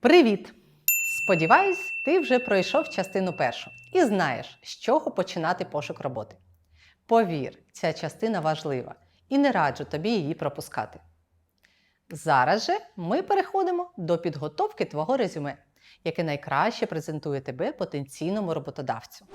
Привіт! Сподіваюсь, ти вже пройшов частину першу і знаєш, з чого починати пошук роботи. Повір, ця частина важлива і не раджу тобі її пропускати. Зараз же ми переходимо до підготовки твого резюме, яке найкраще презентує тебе потенційному роботодавцю.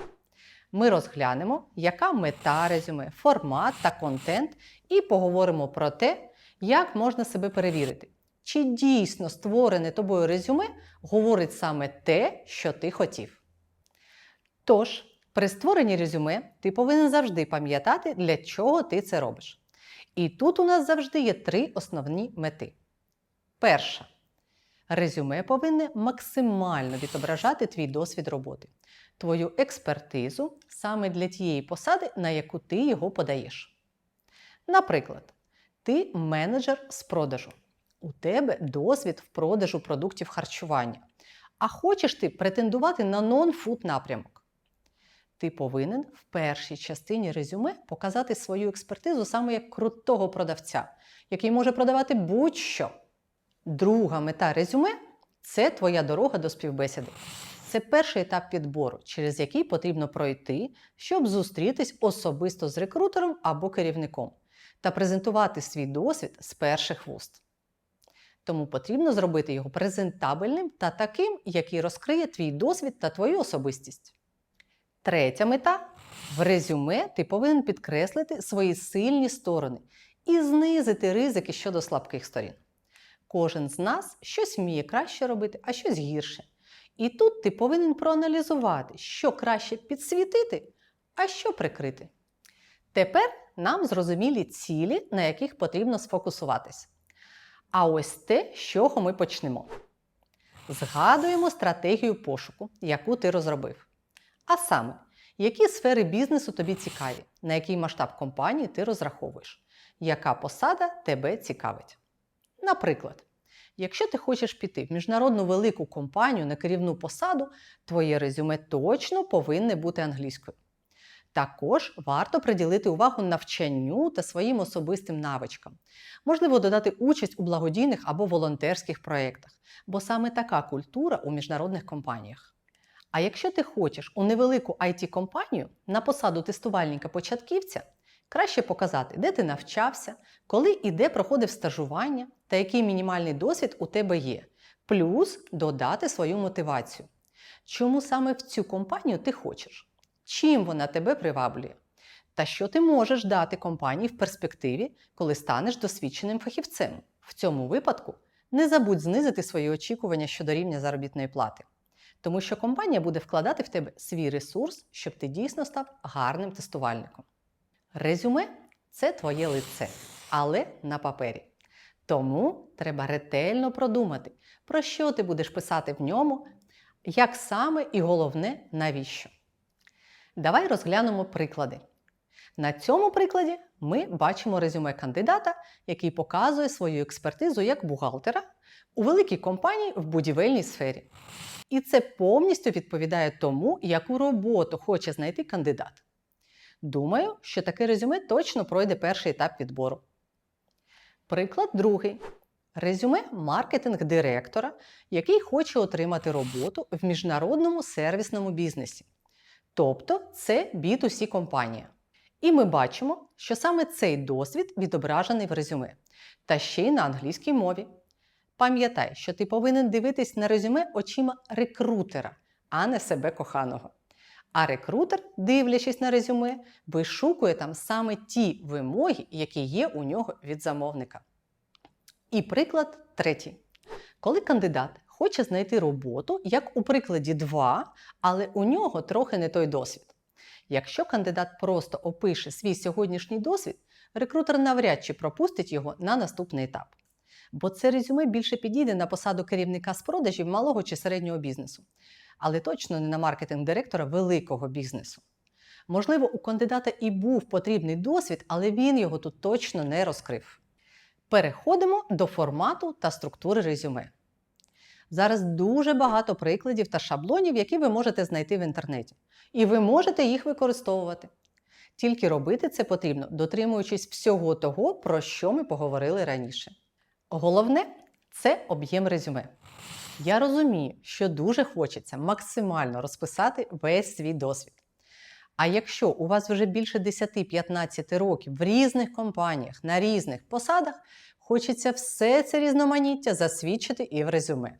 Ми розглянемо, яка мета резюме, формат та контент, і поговоримо про те, як можна себе перевірити, чи дійсно створене тобою резюме говорить саме те, що ти хотів. Тож, при створенні резюме ти повинен завжди пам'ятати, для чого ти це робиш. І тут у нас завжди є три основні мети. Перша. Резюме повинне максимально відображати твій досвід роботи, твою експертизу саме для тієї посади, на яку ти його подаєш. Наприклад, ти менеджер з продажу. У тебе досвід в продажу продуктів харчування. А хочеш ти претендувати на нон-фуд напрямок. Ти повинен в першій частині резюме показати свою експертизу саме як крутого продавця, який може продавати будь-що. Друга мета резюме це твоя дорога до співбесіди. Це перший етап підбору, через який потрібно пройти, щоб зустрітись особисто з рекрутером або керівником та презентувати свій досвід з перших вуст. Тому потрібно зробити його презентабельним та таким, який розкриє твій досвід та твою особистість. Третя мета в резюме ти повинен підкреслити свої сильні сторони і знизити ризики щодо слабких сторін. Кожен з нас щось вміє краще робити, а щось гірше. І тут ти повинен проаналізувати, що краще підсвітити, а що прикрити. Тепер нам зрозумілі цілі, на яких потрібно сфокусуватися. А ось те, з чого ми почнемо. Згадуємо стратегію пошуку, яку ти розробив. А саме, які сфери бізнесу тобі цікаві, на який масштаб компанії ти розраховуєш, яка посада тебе цікавить. Наприклад, якщо ти хочеш піти в міжнародну велику компанію на керівну посаду, твоє резюме точно повинне бути англійською. Також варто приділити увагу навчанню та своїм особистим навичкам. Можливо, додати участь у благодійних або волонтерських проєктах, бо саме така культура у міжнародних компаніях. А якщо ти хочеш у невелику IT-компанію на посаду тестувальника-початківця, краще показати, де ти навчався, коли і де проходив стажування та який мінімальний досвід у тебе є, плюс додати свою мотивацію. Чому саме в цю компанію ти хочеш? Чим вона тебе приваблює? Та що ти можеш дати компанії в перспективі, коли станеш досвідченим фахівцем? В цьому випадку не забудь знизити свої очікування щодо рівня заробітної плати, тому що компанія буде вкладати в тебе свій ресурс, щоб ти дійсно став гарним тестувальником. Резюме це твоє лице, але на папері. Тому треба ретельно продумати, про що ти будеш писати в ньому, як саме і головне, навіщо. Давай розглянемо приклади. На цьому прикладі ми бачимо резюме кандидата, який показує свою експертизу як бухгалтера у великій компанії в будівельній сфері. І це повністю відповідає тому, яку роботу хоче знайти кандидат. Думаю, що таке резюме точно пройде перший етап підбору. Приклад другий. Резюме маркетинг-директора, який хоче отримати роботу в міжнародному сервісному бізнесі. Тобто це B2C компанія. І ми бачимо, що саме цей досвід відображений в резюме, та ще й на англійській мові. Пам'ятай, що ти повинен дивитись на резюме очима рекрутера, а не себе коханого. А рекрутер, дивлячись на резюме, вишукує там саме ті вимоги, які є у нього від замовника. І приклад третій. Коли кандидат хоче знайти роботу, як у прикладі 2, але у нього трохи не той досвід. Якщо кандидат просто опише свій сьогоднішній досвід, рекрутер навряд чи пропустить його на наступний етап. Бо це резюме більше підійде на посаду керівника з продажів малого чи середнього бізнесу, але точно не на маркетинг-директора великого бізнесу. Можливо, у кандидата і був потрібний досвід, але він його тут точно не розкрив. Переходимо до формату та структури резюме. Зараз дуже багато прикладів та шаблонів, які ви можете знайти в інтернеті, і ви можете їх використовувати. Тільки робити це потрібно, дотримуючись всього того, про що ми поговорили раніше. Головне це об'єм резюме. Я розумію, що дуже хочеться максимально розписати весь свій досвід. А якщо у вас вже більше 10-15 років в різних компаніях, на різних посадах, хочеться все це різноманіття засвідчити і в резюме.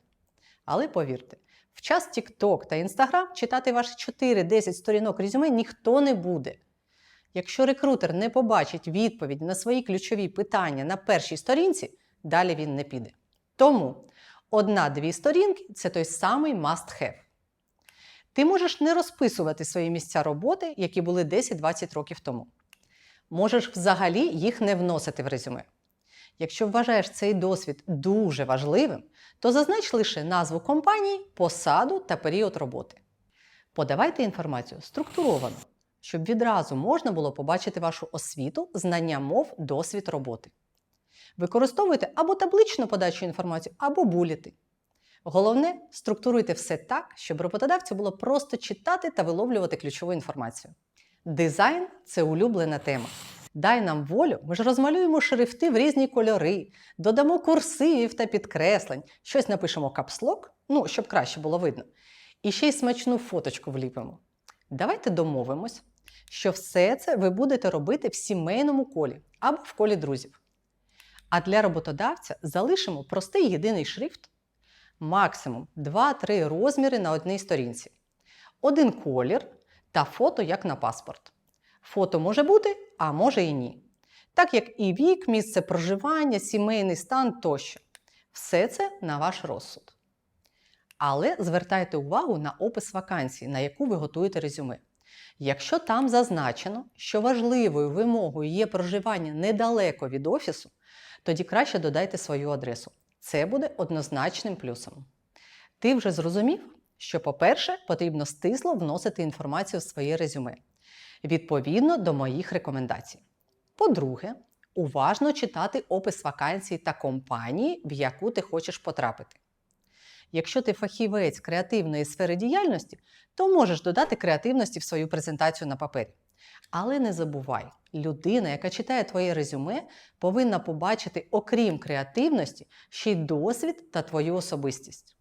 Але повірте, в час TikTok та Instagram читати ваші 4-10 сторінок резюме ніхто не буде. Якщо рекрутер не побачить відповідь на свої ключові питання на першій сторінці, далі він не піде. Тому одна-дві сторінки це той самий must-have. Ти можеш не розписувати свої місця роботи, які були 10-20 років тому. Можеш взагалі їх не вносити в резюме. Якщо вважаєш цей досвід дуже важливим, то зазнач лише назву компанії, посаду та період роботи. Подавайте інформацію структуровано, щоб відразу можна було побачити вашу освіту, знання мов, досвід роботи. Використовуйте або табличну подачу інформації, або буліти. Головне, структуруйте все так, щоб роботодавцю було просто читати та виловлювати ключову інформацію. Дизайн це улюблена тема. Дай нам волю, ми ж розмалюємо шрифти в різні кольори, додамо курсивів та підкреслень, щось напишемо капслок, ну, щоб краще було видно, і ще й смачну фоточку вліпимо. Давайте домовимось, що все це ви будете робити в сімейному колі або в колі друзів. А для роботодавця залишимо простий єдиний шрифт, максимум 2-3 розміри на одній сторінці, один колір та фото як на паспорт. Фото може бути, а може і ні. Так як і вік, місце проживання, сімейний стан тощо. Все це на ваш розсуд. Але звертайте увагу на опис вакансії, на яку ви готуєте резюме. Якщо там зазначено, що важливою вимогою є проживання недалеко від офісу, тоді краще додайте свою адресу. Це буде однозначним плюсом. Ти вже зрозумів, що, по-перше, потрібно стисло вносити інформацію в своє резюме відповідно до моїх рекомендацій. По-друге, уважно читати опис вакансій та компанії, в яку ти хочеш потрапити. Якщо ти фахівець креативної сфери діяльності, то можеш додати креативності в свою презентацію на папері. Але не забувай, людина, яка читає твоє резюме, повинна побачити, окрім креативності, ще й досвід та твою особистість.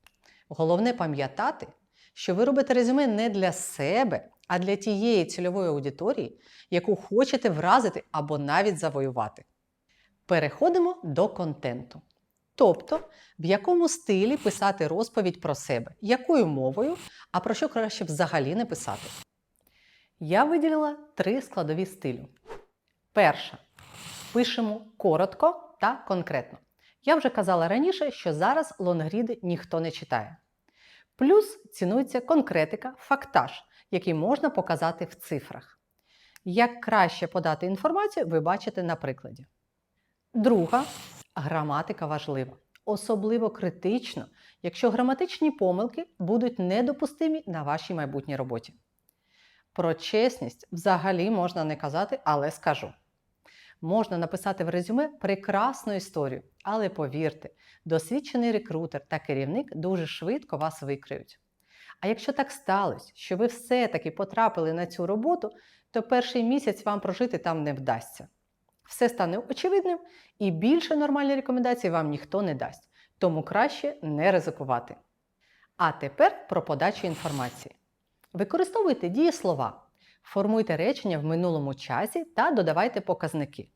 Головне пам'ятати, що ви робите резюме не для себе, а для тієї цільової аудиторії, яку хочете вразити або навіть завоювати. Переходимо до контенту. Тобто, в якому стилі писати розповідь про себе, якою мовою, а про що краще взагалі не писати. Я виділила три складові стилю. Перша. Пишемо коротко та конкретно. Я вже казала раніше, що зараз лонгріди ніхто не читає. Плюс цінується конкретика, фактаж, який можна показати в цифрах. Як краще подати інформацію, ви бачите на прикладі. Друга граматика важлива. Особливо критично, якщо граматичні помилки будуть недопустимі на вашій майбутній роботі. Про чесність взагалі можна не казати, але скажу. Можна написати в резюме прекрасну історію, але повірте, досвідчений рекрутер та керівник дуже швидко вас викриють. А якщо так сталося, що ви все-таки потрапили на цю роботу, то перший місяць вам прожити там не вдасться. Все стане очевидним, і більше нормальні рекомендації вам ніхто не дасть, тому краще не ризикувати. А тепер про подачу інформації. Використовуйте дієслова, формуйте речення в минулому часі та додавайте показники.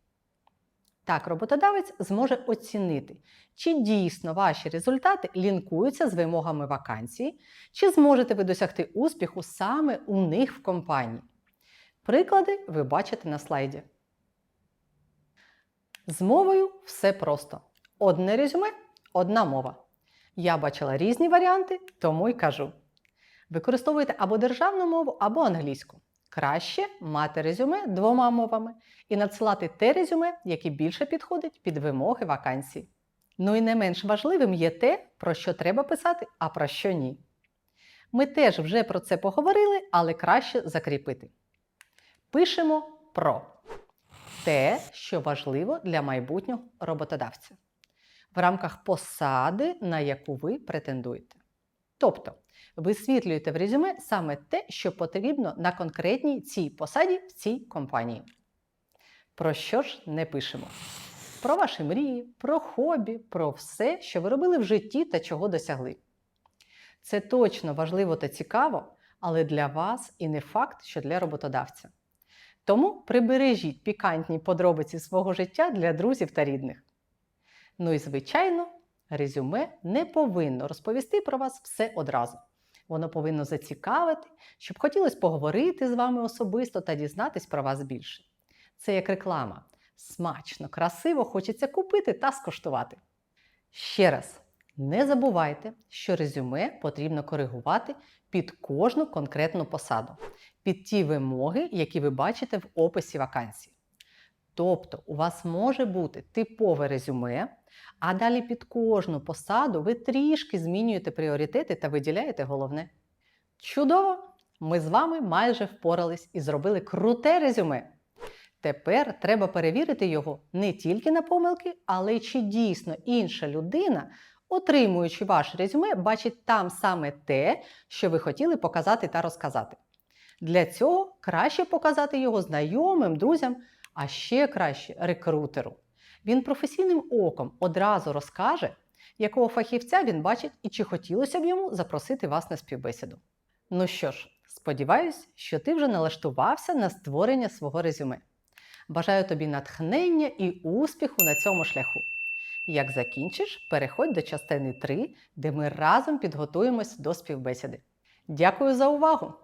Так, роботодавець зможе оцінити, чи дійсно ваші результати лінкуються з вимогами вакансії, чи зможете ви досягти успіху саме у них в компанії. Приклади ви бачите на слайді. З мовою все просто. Одне резюме, одна мова. Я бачила різні варіанти, тому й кажу. Використовуйте або державну мову, або англійську. Краще мати резюме двома мовами і надсилати те резюме, яке більше підходить під вимоги вакансій. Ну і не менш важливим є те, про що треба писати, а про що ні. Ми теж вже про це поговорили, але краще закріпити. Пишемо про те, що важливо для майбутнього роботодавця в рамках посади, на яку ви претендуєте. Тобто, висвітлюєте в резюме саме те, що потрібно на конкретній цій посаді в цій компанії. Про що ж не пишемо? Про ваші мрії, про хобі, про все, що ви робили в житті та чого досягли. Це точно важливо та цікаво, але для вас і не факт, що для роботодавця. Тому прибережіть пікантні подробиці свого життя для друзів та рідних. Ну і звичайно, резюме не повинно розповісти про вас все одразу. Воно повинно зацікавити, щоб хотілося поговорити з вами особисто та дізнатись про вас більше. Це як реклама. Смачно, красиво хочеться купити та скуштувати. Ще раз, не забувайте, що резюме потрібно коригувати під кожну конкретну посаду, під ті вимоги, які ви бачите в описі вакансії. Тобто, у вас може бути типове резюме, а далі під кожну посаду ви трішки змінюєте пріоритети та виділяєте головне. Чудово! Ми з вами майже впорались і зробили круте резюме. Тепер треба перевірити його не тільки на помилки, але й чи дійсно інша людина, отримуючи ваше резюме, бачить там саме те, що ви хотіли показати та розказати. Для цього краще показати його знайомим, друзям, а ще краще рекрутеру. Він професійним оком одразу розкаже, якого фахівця він бачить і чи хотілося б йому запросити вас на співбесіду. Ну що ж, сподіваюсь, що ти вже налаштувався на створення свого резюме. Бажаю тобі натхнення і успіху на цьому шляху. Як закінчиш, переходь до частини 3, де ми разом підготуємось до співбесіди. Дякую за увагу!